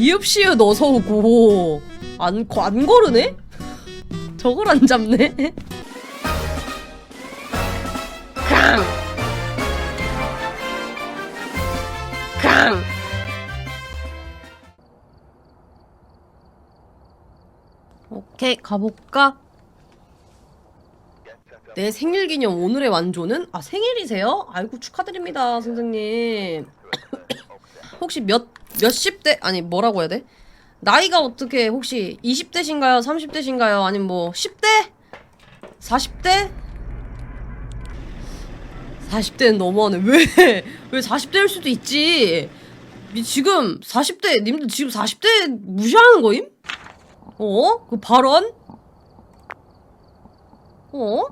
비읍시읒 어서 오고 안, 거- 안 거르네? 저걸 안 잡네? 강! 강! 오케이 가볼까? 내 생일 기념 오늘의 완조는? 아 생일이세요? 아이고 축하드립니다 선생님 혹시 몇, 몇십 대? 아니 뭐라고 해야 돼? 나이가 어떻게 혹시 20대신가요? 30대신가요? 아니면 뭐 10대? 40대? 40대는 너무하네. 왜? 왜 40대일 수도 있지? 니 지금 40대, 님들 지금 40대 무시하는 거임? 어? 그 발언? 어?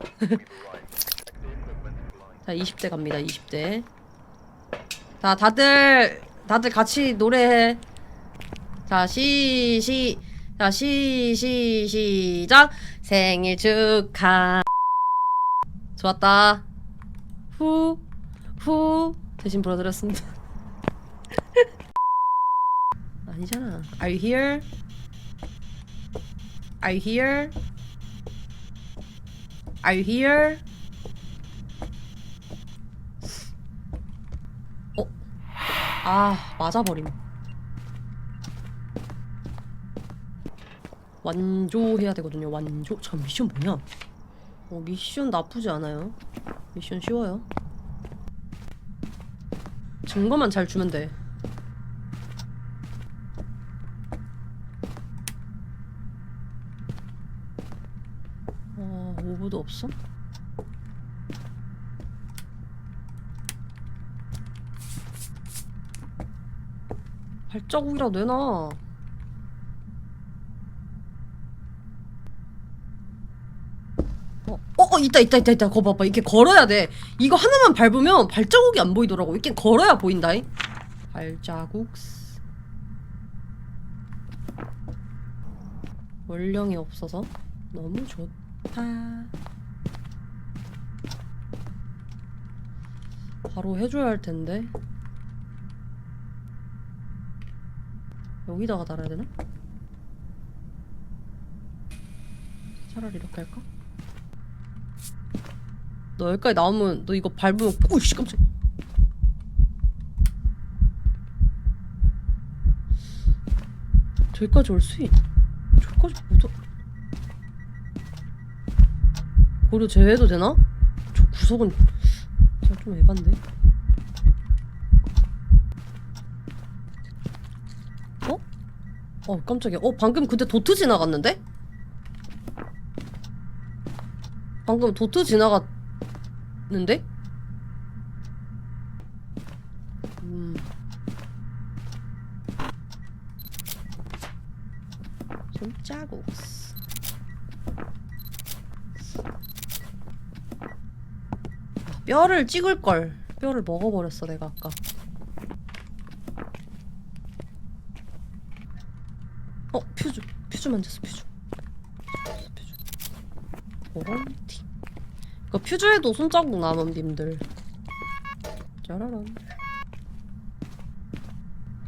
자, 20대 갑니다, 20대. 자, 다들, 다들 같이 노래해. 자, 시, 시, 자, 시, 시, 시작. 생일 축하. 좋았다. 후, 후. 대신 불러드렸습니다. 아니잖아. Are you here? Are you here? Are you here? 아, 맞아버림. 완조해야 되거든요. 완조. 참 미션 뭐냐? 어, 미션 나쁘지 않아요. 미션 쉬워요. 증거만 잘 주면 돼. 어, 오브도 없어? 발자국이라도 내놔. 어, 어, 어, 있다, 있다, 있다, 있다. 거 봐봐. 이렇게 걸어야 돼. 이거 하나만 밟으면 발자국이 안 보이더라고. 이렇게 걸어야 보인다잉. 발자국. 원령이 없어서 너무 좋다. 바로 해줘야 할 텐데. 여기다가 달아야 되나? 차라리 이렇게 할까? 너 여기까지 나오면 너 이거 밟으면 오씨 깜짝 저기까지 올 수 있... 저기까지 못 와... 고려 제외해도 되나? 저 구석은 진짜 좀 에반데 어? 어 깜짝이야 어 방금 근데 도트 지나갔는데? 방금 도트 지나갔는데? 음. 손자국. 아, 뼈를 찍을 걸. 뼈를 먹어버렸어 내가 아까. 어 퓨즈 퓨즈 만졌어 퓨즈. 퓨즈. 오런티. 이거 퓨즈에도 손자국 남은 님들. 짜라란.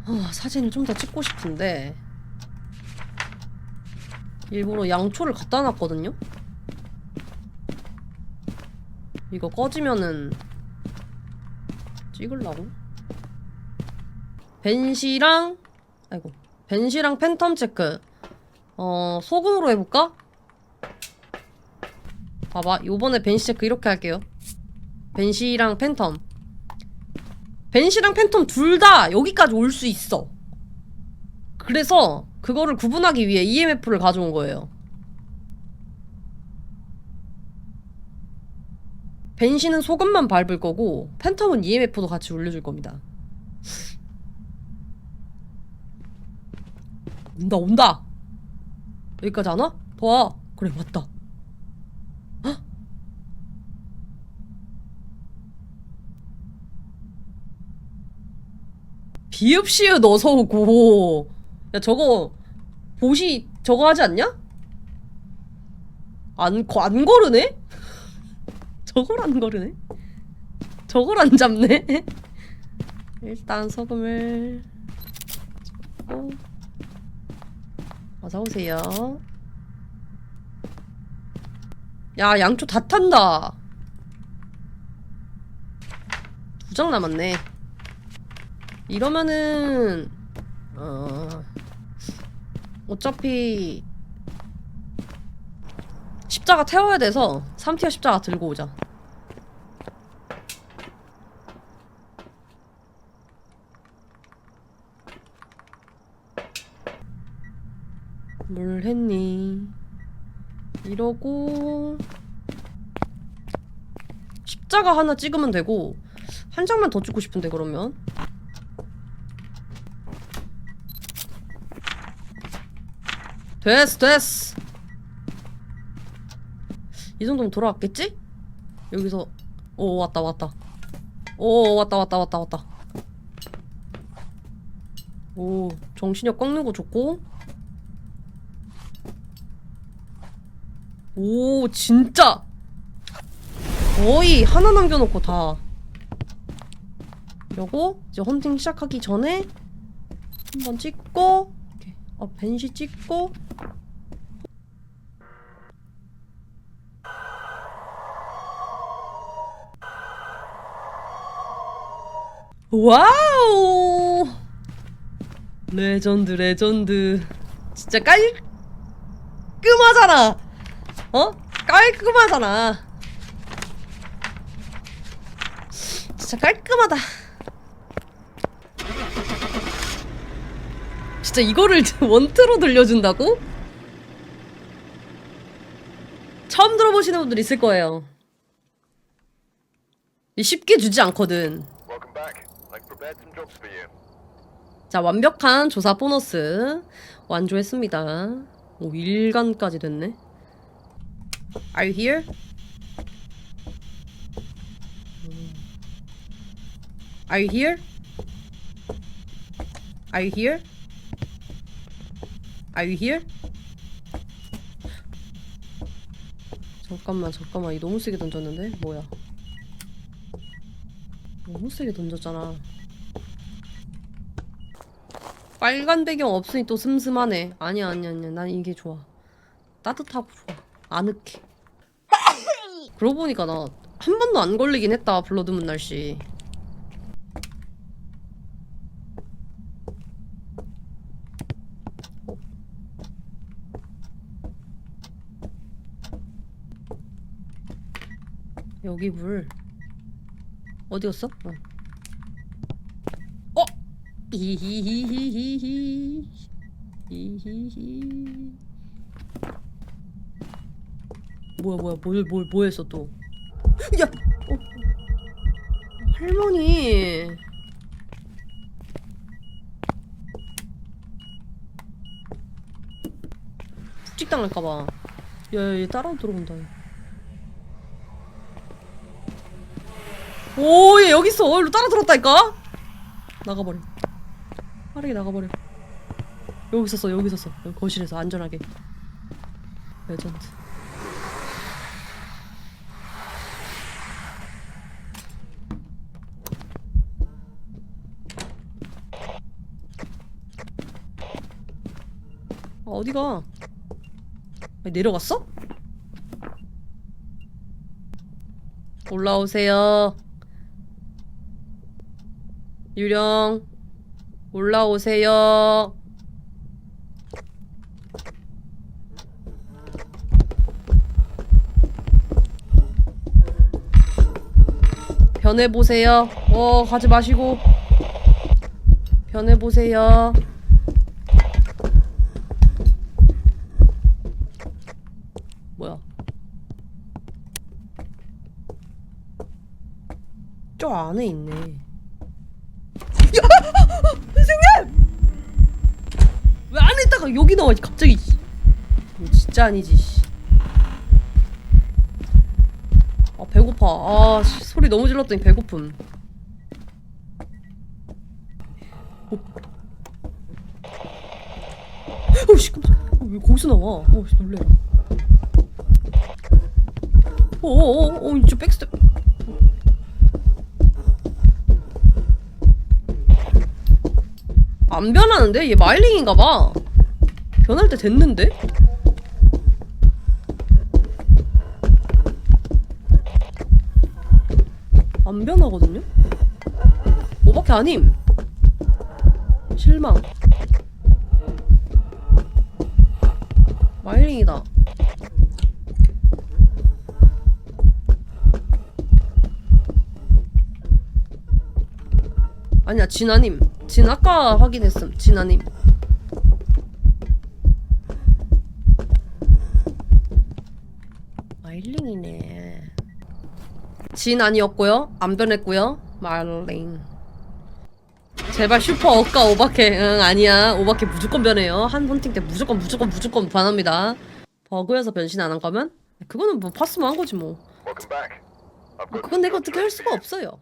아, 사진을 좀더 찍고 싶은데 일부러 양초를 갖다 놨거든요? 이거 꺼지면은 찍으려고? 벤시랑 아이고 벤시랑 팬텀 체크. 어 소금으로 해볼까? 봐봐 요번에 벤시 체크 이렇게 할게요. 벤시랑 팬텀. 벤시랑 팬텀 둘 다 여기까지 올 수 있어. 그래서 그거를 구분하기 위해 EMF를 가져온 거예요. 벤시는 소금만 밟을 거고 팬텀은 EMF도 같이 올려줄 겁니다 온다 온다 여기까지 안 와? 더 와. 그래 왔다 비읍시읒 어서 오고 야 저거 보시 저거 하지 않냐? 안, 거- 안 거르네? 저걸 안 거르네? 저걸 안 잡네? 일단 소금을 있고 어서 오세요. 야 양초 다 탄다. 두 장 남았네. 이러면은 어 어차피 십자가 태워야 돼서 3티어 십자가 들고 오자. 뭘 했니? 이러고 십자가 하나 찍으면 되고 한 장만 더 찍고 싶은데 그러면? 됐어 됐어. 이 정도면 돌아왔겠지? 여기서. 오 왔다 왔다. 오 왔다 왔다 왔다 왔다. 오 정신력 꺾는 거 좋고 오 진짜. 거의 하나 남겨놓고 다. 요거 이제 헌팅 시작하기 전에 한 번 찍고 이렇게 어, 벤시 찍고. 와우! 레전드 레전드. 진짜 깔끔하잖아 어? 깔끔하잖아 진짜 깔끔하다 진짜 이거를 원트로 들려준다고? 처음 들어보시는 분들 있을 거예요 쉽게 주지 않거든. 자, 완벽한 조사 보너스 완주했습니다. 오, 1간까지 됐네. Are you here? 음. Are you here? Are you here? Are you here? 잠깐만, 잠깐만. 이 너무 세게 던졌는데? 뭐야? 너무 세게 던졌잖아. 빨간 배경 없으니 또 슴슴하네. 아니야, 아니야, 아니야. 난 이게 좋아. 따뜻하고 좋아. 아늑해. 그러고 보니까 나 한 번도 안 걸리긴 했다. 블러드문 날씨. 어? 여기 물 어디였어? 어. 어? 히히히히히히 히히히 뭐야 뭐야 뭘 뭘 뭐 했어 또 야! 어. 할머니 푹찍 당할까봐 야 얘 따라 들어온다 얘. 오, 얘 여기 있어. 일로 따라 들었다니까? 나가버려. 빠르게 나가버려. 여기 있었어, 여기 있었어. 여기 거실에서 안전하게. 레전드. 어디가? 내려갔어? 올라오세요. 유령 올라오세요. 변해 보세요. 어, 가지 마시고 변해 보세요. 뭐야? 저 안에 있네. 왜 안에 있다가 여기 나와 갑자기. 이거 진짜 아니지 씨. 아 배고파. 아 씨, 소리 너무 질렀더니 배고픔. 어. 어씨 깜짝 어, 왜 거기서 나와? 어씨 놀래라. 어어어어 진짜 백스텝 안 변하는데? 얘 마일링인가 봐. 변할 때 됐는데? 안 변하거든요? 오밖에 아님. 실망. 마일링이다. 아니야 진아님 진 아까 확인했음. 진아님. 마일링이네. 진 아니었고요. 안 변했고요. 마일링 제발 슈퍼 억까 오바케. 응 아니야. 오바케 무조건 변해요. 한 헌팅 때 무조건 무조건 무조건 변합니다. 버그여서 변신 안 한 거면? 그거는 뭐 파스만 한 거지 뭐. Got 그건 내가 어떻게 할 수가 없어요